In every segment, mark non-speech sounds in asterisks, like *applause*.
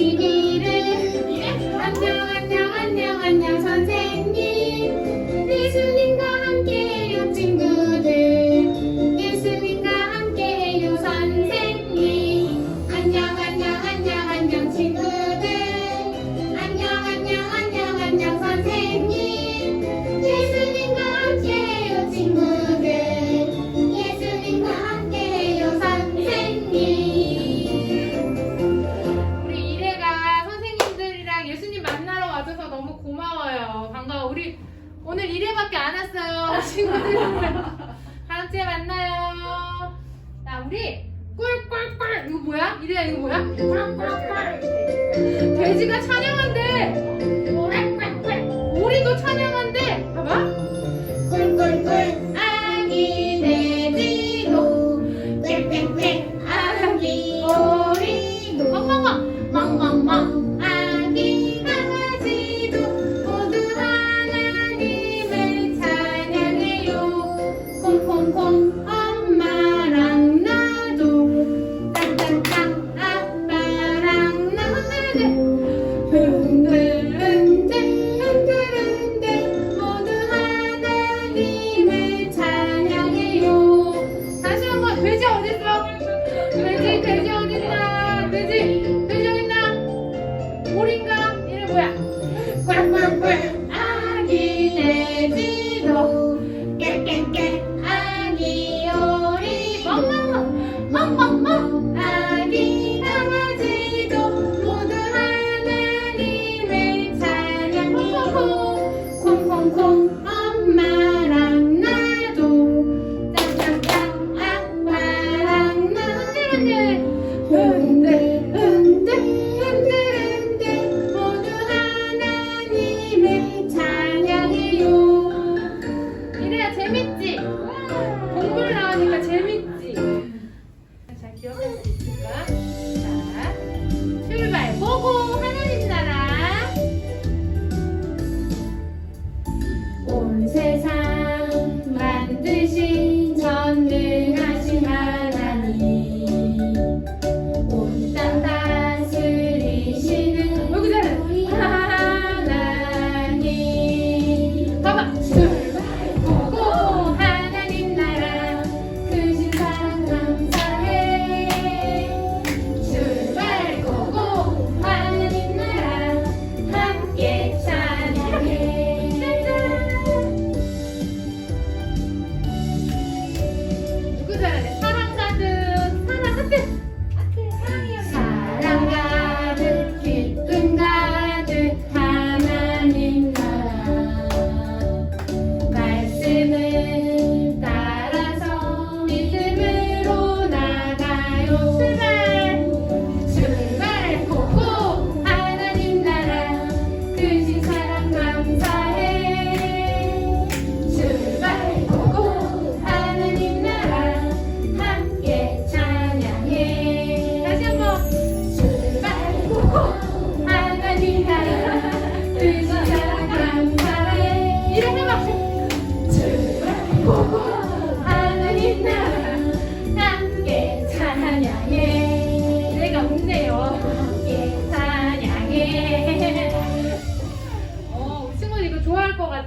You.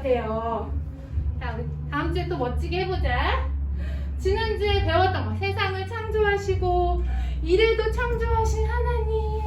같아요. 자, 우리 다음 주에 또 멋지게 해보자. 지난주에 배웠던 거, 세상을 창조하시고, 이래도 창조하신 하나님.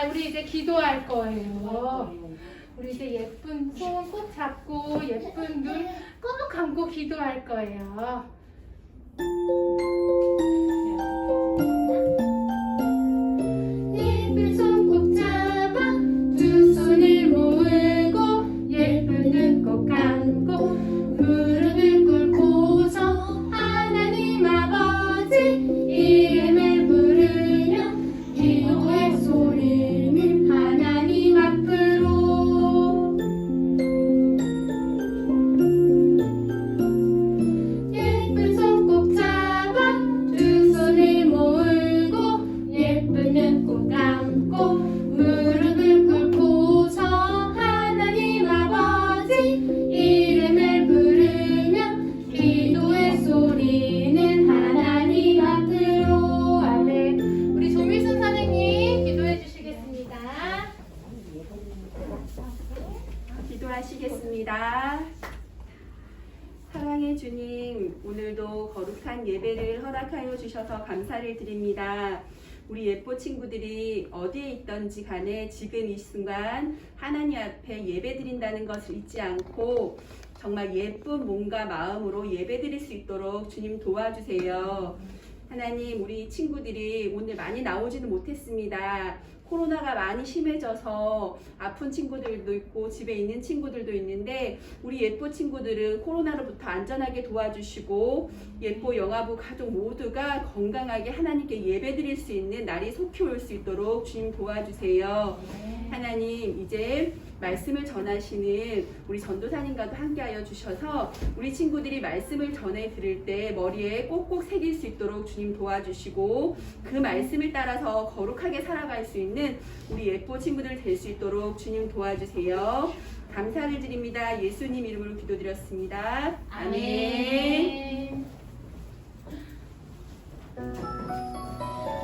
자, 우리 이제 기도할 거예요. 우리 이제 예쁜 손 꼭 잡고 예쁜 눈 꼭 감고 기도할 거예요. 있던지 간에 지금 이 순간 하나님 앞에 예배 드린다는 것을 잊지 않고 정말 예쁜 몸과 마음으로 예배 드릴 수 있도록 주님 도와주세요. 하나님, 우리 친구들이 오늘 많이 나오지는 못했습니다. 코로나가 많이 심해져서 아픈 친구들도 있고 집에 있는 친구들도 있는데 우리 예뻐 친구들은 코로나로부터 안전하게 도와주시고 예뻐 영아부 가족 모두가 건강하게 하나님께 예배드릴 수 있는 날이 속히 올 수 있도록 주님 도와주세요. 하나님 이제 말씀을 전하시는 우리 전도사님과도 함께하여 주셔서 우리 친구들이 말씀을 전해 들을 때 머리에 꼭꼭 새길 수 있도록 주님 도와주시고 그 말씀을 따라서 거룩하게 살아갈 수 있는 우리 예뻐 친구들 될 수 있도록 주님 도와주세요. 감사를 드립니다. 예수님 이름으로 기도드렸습니다. 아멘.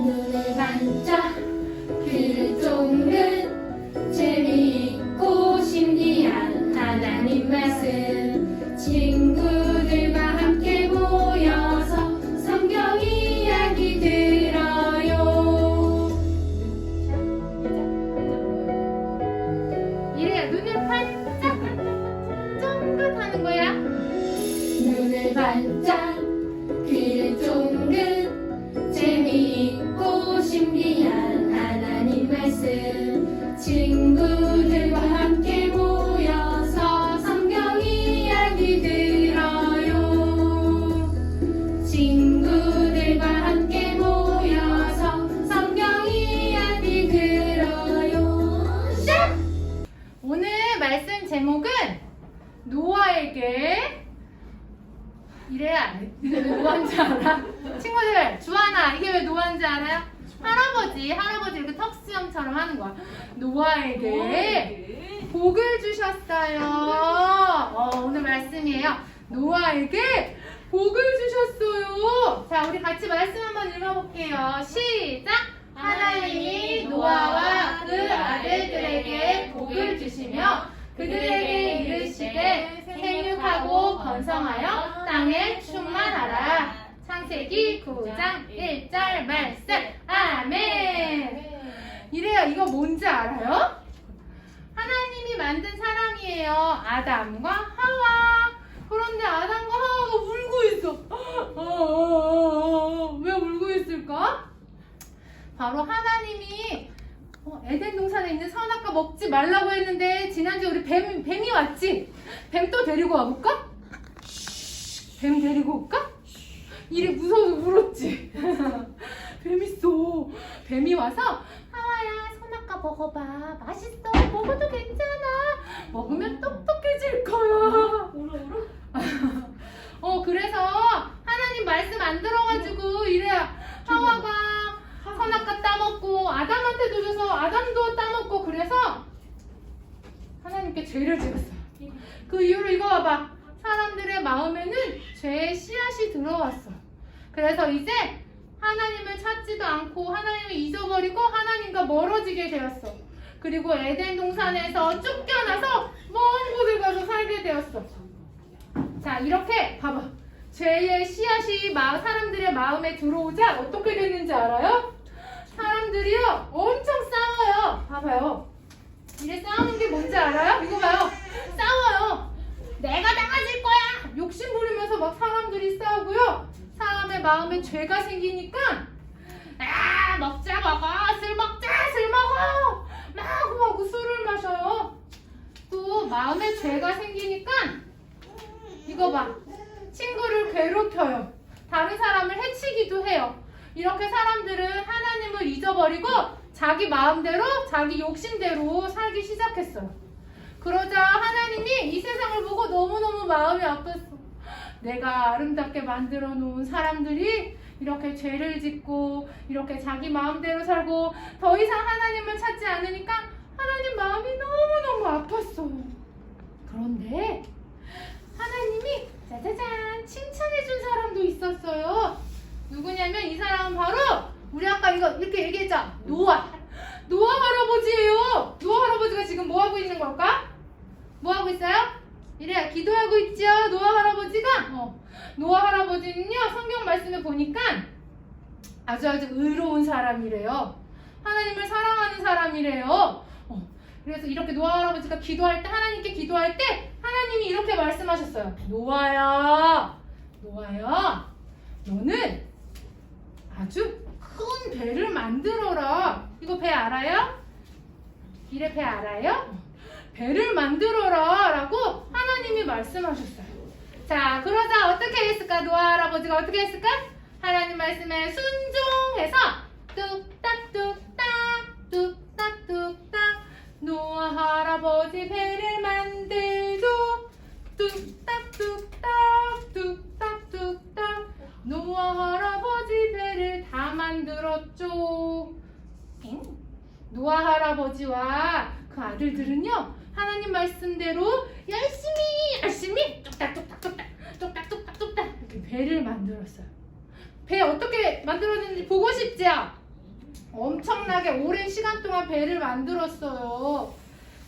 눈을 반짝 귀를 쫑긋 반짝 반짝 쫑긋 하는 거야 눈을 반짝 주셨어요 자 우리 같이 말씀 한번 읽어볼게요 시작 하나님이 노아와 그 아들들에게 복을 주시며 그들에게 이르시되 생육하고 번성하여 땅에 충만하라. 창세기 9장 1절 말씀. 아멘. 이래요. 이거 뭔지 알아요? 하나님이 만든 사람이에요. 아담과 하와. 그런데 아담과 하와가 울고 있어. 어, 어, 어, 왜 울고 있을까? 바로 하나님이 어, 에덴 동산에 있는 선악과 먹지 말라고 했는데 지난주에 우리 뱀, 뱀이 왔지? 뱀 또 데리고 와볼까? 뱀 데리고 올까? 이래 무서워서 울었지? *laughs* 뱀 있어 뱀이 와서 하와야 선악과 먹어봐 맛있어 먹어도 괜찮아 먹으면 똑똑해질 거야 울어 울어. 어 그래서 하나님 말씀 안 들어가지고 이래 하와가 선악과 따먹고 아담한테도 줘서 아담도 따먹고 그래서 하나님께 죄를 지었어요. 그 이후로 이거 봐봐. 사람들의 마음에는 죄의 씨앗이 들어왔어. 그래서 이제 하나님을 찾지도 않고 하나님을 잊어버리고 하나님과 멀어지게 되었어. 그리고 에덴 동산에서 쫓겨나서 먼 곳을 가서 살게 되었어. 자, 이렇게 봐봐. 죄의 씨앗이 마, 사람들의 마음에 들어오자 어떻게 됐는지 알아요? 사람들이요 엄청 싸워요. 봐봐요. 이래 싸우는 게 뭔지 알아요? 이거 봐요. 싸워요. 내가 나가질 거야. 욕심 부리면서 막 사람들이 싸우고요. 사람의 마음에 죄가 생기니까 아 먹자 먹어 술 먹자 술 먹어 마구마구 술을 마셔요. 또 마음에 죄가 생기니까 이거 봐. 친구를 괴롭혀요. 다른 사람을 해치기도 해요. 이렇게 사람들은 하나님을 잊어버리고 자기 마음대로, 자기 욕심대로 살기 시작했어요. 그러자 하나님이 이 세상을 보고 너무너무 마음이 아팠어. 내가 아름답게 만들어 놓은 사람들이 이렇게 죄를 짓고 이렇게 자기 마음대로 살고 더 이상 하나님을 찾지 않으니까 하나님 마음이 너무너무 아팠어. 그런데 하나님이 짜자잔 칭찬해준 사람도 있었어요. 누구냐면 이 사람은 바로 우리 아까 이거 이렇게 얘기했죠. 노아. 노아 할아버지예요. 노아 할아버지가 지금 뭐 하고 있는 걸까? 뭐 하고 있어요? 이래 기도하고 있죠. 노아 할아버지가. 어. 노아 할아버지는요 성경 말씀에 보니까 아주 아주 의로운 사람이래요. 하나님을 사랑하는 사람이래요. 어. 그래서 이렇게 노아 할아버지가 기도할 때 하나님께 기도할 때 하나님이 이렇게 말씀하셨어요. 노아야, 노아야, 너는 아주 큰 배를 만들어라. 이거 배 알아요? 이래 배 알아요? 배를 만들어라 라고 하나님이 말씀하셨어요. 자, 그러자 어떻게 했을까? 노아 할아버지가 어떻게 했을까? 하나님 말씀에 순종해서 뚝딱뚝딱 뚝딱뚝딱 노아 할아버지 배를 만들죠. 뚝딱뚝딱 뚝딱뚝딱 노아 할아버지 배를 다 만들었죠. 엥? 노아 할아버지와 그 아들들은요 하나님 말씀대로 열심히 열심히 뚝딱뚝딱 뚝딱 뚝딱뚝딱 뚝딱 이렇게 배를 만들었어요. 배 어떻게 만들어졌는지 보고 싶죠? 엄청나게 오랜 시간 동안 배를 만들었어요.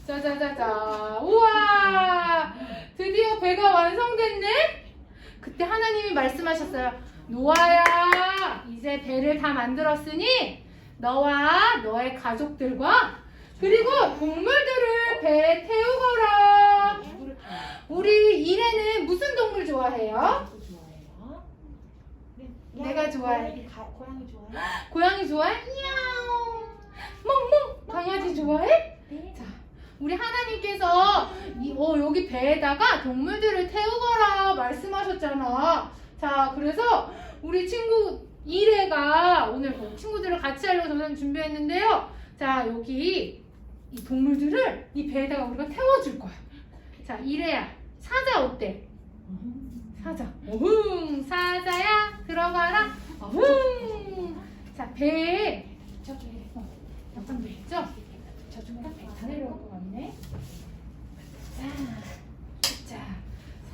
짜자자자. 우와! 드디어 배가 완성됐네? 그때 하나님이 말씀하셨어요. 노아야, 이제 배를 다 만들었으니 너와 너의 가족들과 그리고 동물들을 배에 태우거라. 우리 이래는 무슨 동물 좋아해요? 내가 좋아해. 고양이 좋아해? 고양이 좋아해? 야옹. 멍멍. 강아지 좋아해? 네. 자, 우리 하나님께서 이, 어, 여기 배에다가 동물들을 태우거라 말씀하셨잖아. 자, 그래서 우리 친구 이래가 오늘 뭐 친구들을 같이 하려고 저는 준비했는데요. 자, 여기 이 동물들을 이 배에다가 우리가 태워줄 거야. 자, 이래야. 사자 어때? 사자. 어흥 사자야 들어가라. 어흥. 자 배에 저기 어, 약간 배 있죠? 저쪽에 배다 내려올 것 같네. 자, 자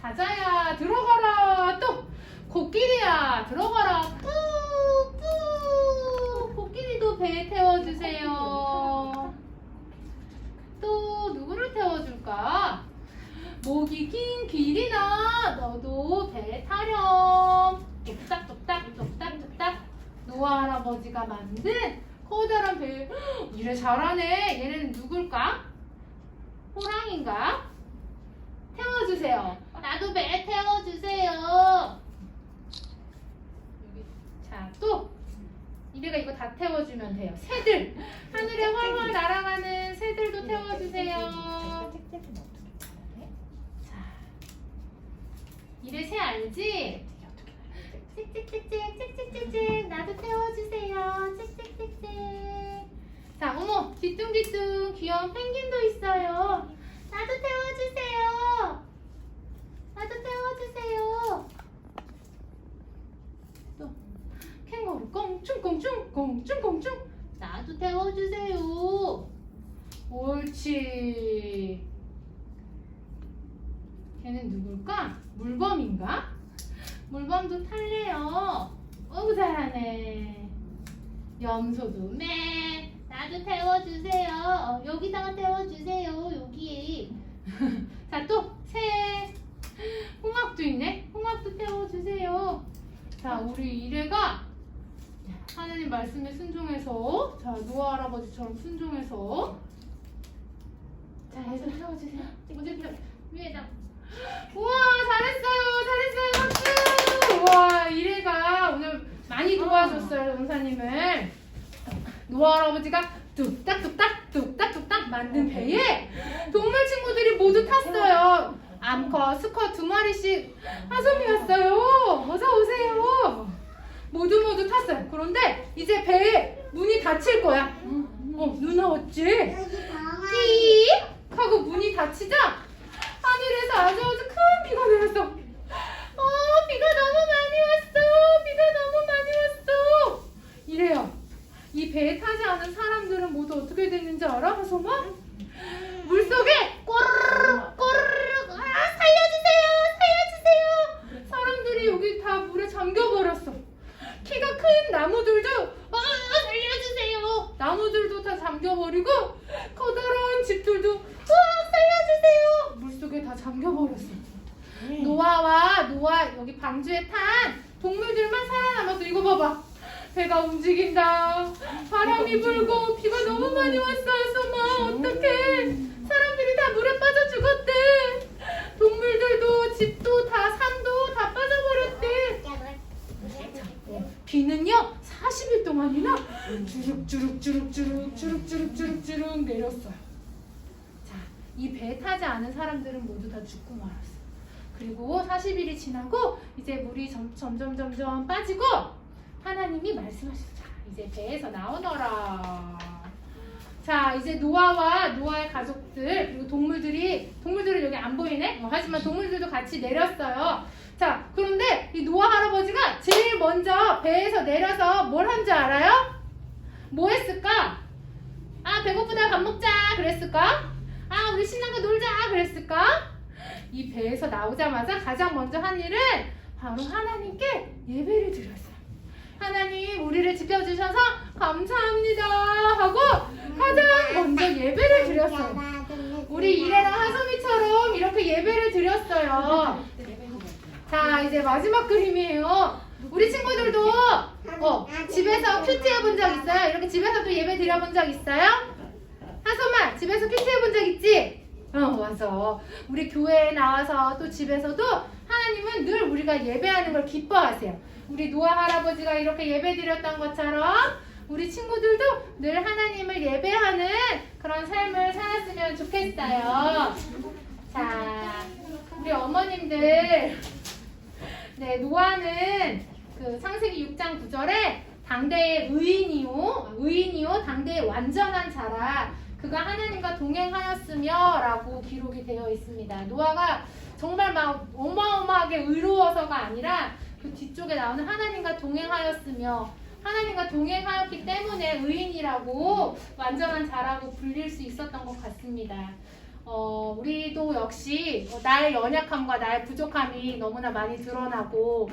사자야 들어가라 또 코끼리야 들어가라 뿌뿌 코끼리도 배에 태워주세요. 또 누구를 태워줄까? 목이 긴 길이나 너도 배 타렴. 뚝딱뚝딱 뚝딱뚝딱 노아 할아버지가 만든 커다란 배. *gasps* 헉, 이래 잘하네. 얘네는 누굴까? 호랑인가? 태워주세요. 나도 배 태워주세요. 자 또. 이래가 이거 다 태워주면 돼요. 새들 하늘에 활활 날아가는 새들도 태워주세요. 자, 이래 새 알지? 찍찍찍찍 찍찍찍찍 나도 태워주세요. 찍찍찍찍. 자, 어머 뒤뚱뒤뚱 귀여운 펭귄도 있어요. 나도 태워주세요. 나도 태워주세요. 또 캥거루 꽁충꽁충 꽁충꽁충 나도 태워주세요. 옳지. 걔는 누굴까? 물범인가? 물범도 탈래요. 어우 잘하네. 염소도 매. 나도 태워주세요. 어, 여기다가 태워주세요. 여기. *laughs* 자또 새. 홍학도 있네. 홍학도 태워주세요. 자 우리 이래가 하나님 말씀에 순종해서 자 노아 할아버지처럼 순종해서 자 해서 태워주세요. 태워 위에다. 우와 잘했어요 잘했어요 박수. 우와 이래가 오늘 많이 도와줬어요 원사님을. 노아 할아버지가 뚝딱뚝딱 뚝딱뚝딱 만든 배에 동물 친구들이 모두 탔어요. 암컷, 수컷 두 마리씩 하솜이었어요. 어서 오세요. 모두 모두 탔어요. 그런데 이제 배에 문이 닫힐 거야. 어, 누나 어찌? 삐 하고 문이 닫히자 하늘에서 아주 아주 큰 비가 내렸어. 어, 비가 너무 많이 왔어. 비가 너무 많이 왔어. 이래요. 이 배에 타지 않은 사람들은 모두 어떻게 됐는지 알아, 하솜아? 물속에 꼬르륵 꼬르륵 아 살려주세요 살려주세요 사람들이 여기 다 물에 잠겨버렸어 키가 큰 나무들도 아 살려주세요 나무들도 다 잠겨버리고 커다란 집들도 아 물속에 다 잠겨버렸어. 노아와 노아 여기 방주에 탄 동물들만 살아남았어. 이거 봐봐. 배가 움직인다. 바람이 불고 비가 너무 많이 왔어 소마 어떡해. 사람들이 다 물에 빠져 죽었대. 동물들도 집도 다 산도 다 빠져버렸대. 비는요? 40일 동안이나 주룩주룩주룩주룩 주룩주룩주룩주룩 내렸어요. 자 이배 타지 않은 사람들은 모두 다 죽고 말았어 그리고 40일이 지나고 이제 물이 점, 점점 점점 빠지고 하나님이 말씀하셨죠. 자, 이제 배에서 나오너라. 자, 이제 노아와 노아의 가족들 그리고 동물들이 동물들은 여기 안 보이네. 어, 하지만 동물들도 같이 내렸어요. 자, 그런데 이 노아 할아버지가 제일 먼저 배에서 내려서 뭘 한 줄 알아요? 뭐 했을까? 아, 배고프다 밥 먹자 그랬을까? 아, 우리 신나게 놀자 그랬을까? 이 배에서 나오자마자 가장 먼저 한 일은 바로 하나님께 예배를 드렸어요. 하나님 우리를 지켜주셔서 감사합니다 하고 가장 먼저 예배를 드렸어요. 우리 이래랑 하소미처럼 이렇게 예배를 드렸어요. 자 이제 마지막 그림이에요. 우리 친구들도 어, 집에서 큐티 해본 적 있어요? 이렇게 집에서도 예배 드려본 적 있어요? 하소마 집에서 큐티 해본 적 있지? 어 맞아. 우리 교회에 나와서 또 집에서도 하나님은 늘 우리가 예배하는 걸 기뻐하세요. 우리 노아 할아버지가 이렇게 예배 드렸던 것처럼 우리 친구들도 늘 하나님을 예배하는 그런 삶을 살았으면 좋겠어요. 자, 우리 어머님들, 네, 노아는 그 창세기 6장 9절에 당대의 의인이요, 의인이요, 당대의 완전한 자라. 그가 하나님과 동행하였으며 라고 기록이 되어 있습니다. 노아가 정말 막 어마어마하게 의로워서가 아니라 그 뒤쪽에 나오는 하나님과 동행하였으며 하나님과 동행하였기 때문에 의인이라고 완전한 자라고 불릴 수 있었던 것 같습니다. 어, 우리도 역시 어, 나의 연약함과 나의 부족함이 너무나 많이 드러나고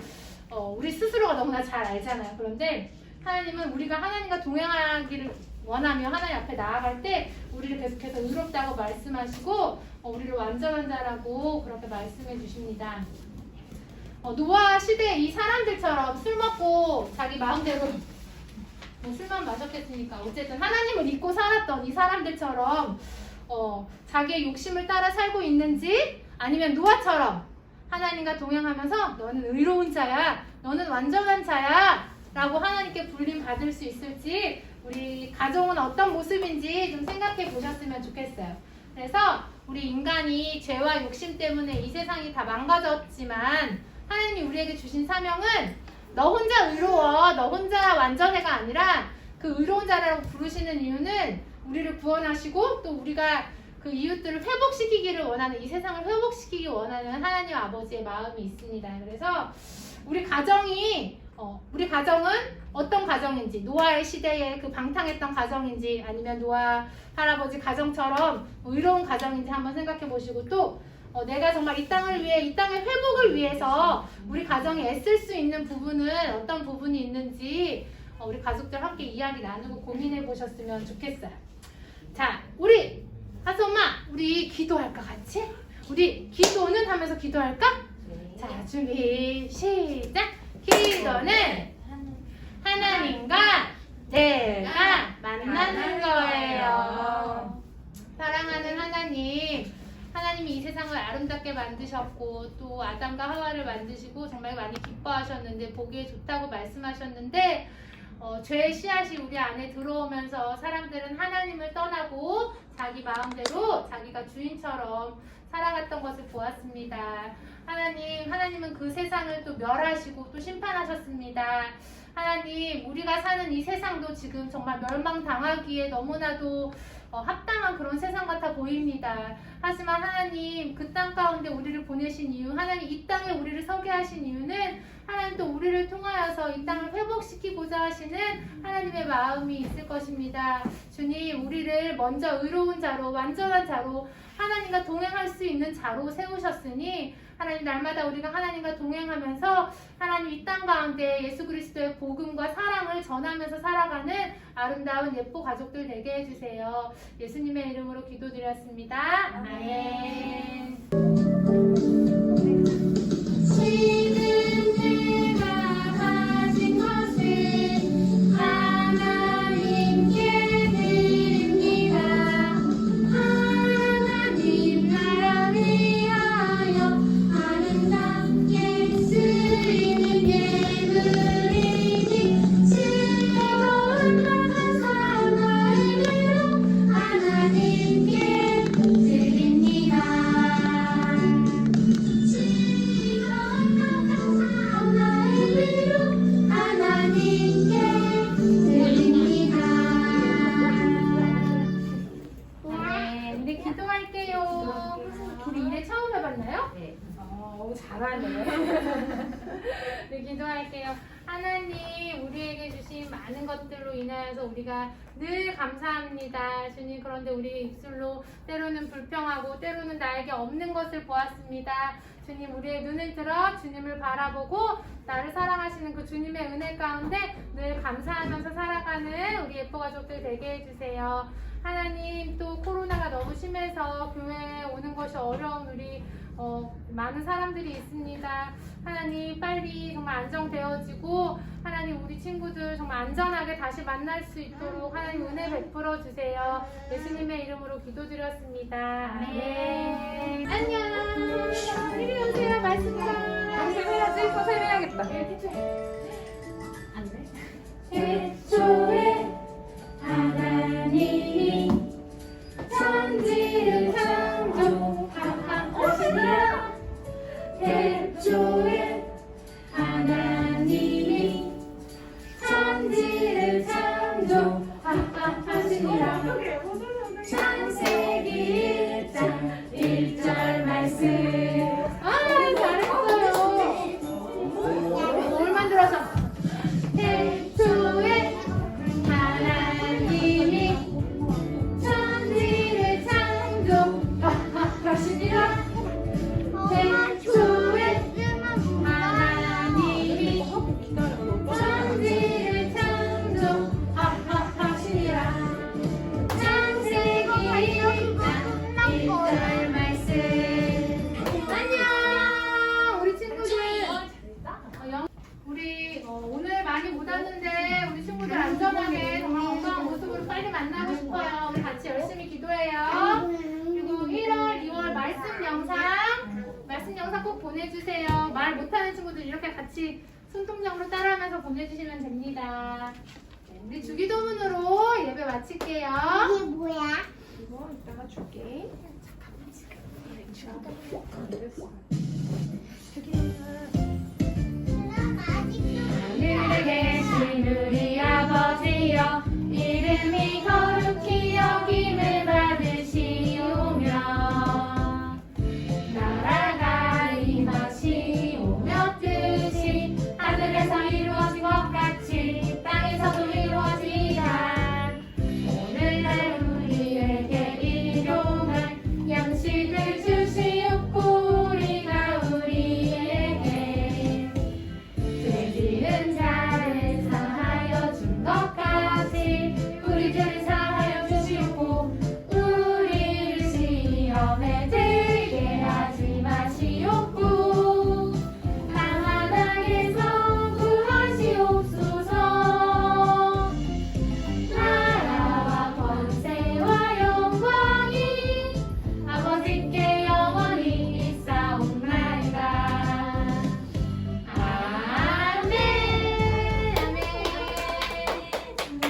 어, 우리 스스로가 너무나 잘 알잖아요. 그런데 하나님은 우리가 하나님과 동행하기를 원하며 하나님 앞에 나아갈 때 우리를 계속해서 의롭다고 말씀하시고 어, 우리를 완전한 자라고 그렇게 말씀해 주십니다. 어, 노아 시대 이 사람들처럼 술 먹고 자기 마음대로 뭐 술만 마셨겠습니까? 어쨌든 하나님을 잊고 살았던 이 사람들처럼 어, 자기의 욕심을 따라 살고 있는지 아니면 노아처럼 하나님과 동행하면서 너는 의로운 자야, 너는 완전한 자야 라고 하나님께 불림 받을 수 있을지 우리 가정은 어떤 모습인지 좀 생각해 보셨으면 좋겠어요. 그래서 우리 인간이 죄와 욕심 때문에 이 세상이 다 망가졌지만 하나님이 우리에게 주신 사명은 너 혼자 의로워, 너 혼자 완전해가 아니라 그 의로운 자라고 부르시는 이유는 우리를 구원하시고 또 우리가 그 이웃들을 회복시키기를 원하는 이 세상을 회복시키기 원하는 하나님 아버지의 마음이 있습니다. 그래서 우리 가정이 어, 우리 가정은 어떤 가정인지 노아의 시대에 그 방탕했던 가정인지 아니면 노아 할아버지 가정처럼 의로운 가정인지 한번 생각해 보시고 또 어, 내가 정말 이 땅을 위해 이 땅의 회복을 위해서 우리 가정이 애쓸 수 있는 부분은 어떤 부분이 있는지 어, 우리 가족들 함께 이야기 나누고 고민해 보셨으면 좋겠어요. 자, 우리 하수 엄마, 우리 기도할까 같이? 우리 기도는 하면서 기도할까? 자, 준비 시작. 기도는 하나님과 내가 만나는 거예요. 사랑하는 하나님, 하나님이 이 세상을 아름답게 만드셨고 또 아담과 하와를 만드시고 정말 많이 기뻐하셨는데 보기에 좋다고 말씀하셨는데 어, 죄의 씨앗이 우리 안에 들어오면서 사람들은 하나님을 떠나고 자기 마음대로 자기가 주인처럼 살아갔던 것을 보았습니다. 하나님, 하나님은 그 세상을 또 멸하시고 또 심판하셨습니다. 하나님, 우리가 사는 이 세상도 지금 정말 멸망당하기에 너무나도 어, 합당한 그런 세상 같아 보입니다. 하지만 하나님, 그 땅 가운데 우리를 보내신 이유, 하나님 이 땅에 우리를 서게 하신 이유는 하나님 또 우리를 통하여서 이 땅을 회복시키고자 하시는 하나님의 마음이 있을 것입니다. 주님, 우리를 먼저 의로운 자로, 완전한 자로, 하나님과 동행할 수 있는 자로 세우셨으니 하나님 날마다 우리가 하나님과 동행하면서 하나님 이 땅 가운데 예수 그리스도의 복음과 사랑을 전하면서 살아가는 아름다운 예뻐 가족들 되게 해주세요. 예수님의 이름으로 기도드렸습니다. 아멘. 많은 것들로 인하여서 우리가 늘 감사합니다. 주님, 그런데 우리의 입술로 때로는 불평하고 때로는 나에게 없는 것을 보았습니다. 주님, 우리의 눈을 들어 주님을 바라보고 나를 사랑하시는 그 주님의 은혜 가운데 늘 감사하면서 살아가는 우리 예뻐 가족들 되게 해주세요. 하나님, 또 코로나가 너무 심해서 교회에 오는 것이 어려운 우리 어, 많은 사람들이 있습니다. 하나님 빨리 정말 안정되어지고 하나님 우리 친구들 정말 안전하게 다시 만날 수 있도록 하나님 은혜 베풀어 주세요. 예수님의 이름으로 기도드렸습니다. 아멘. 안녕. 이리 오세요. 말씀과. 해야지. 선생님 해야겠다.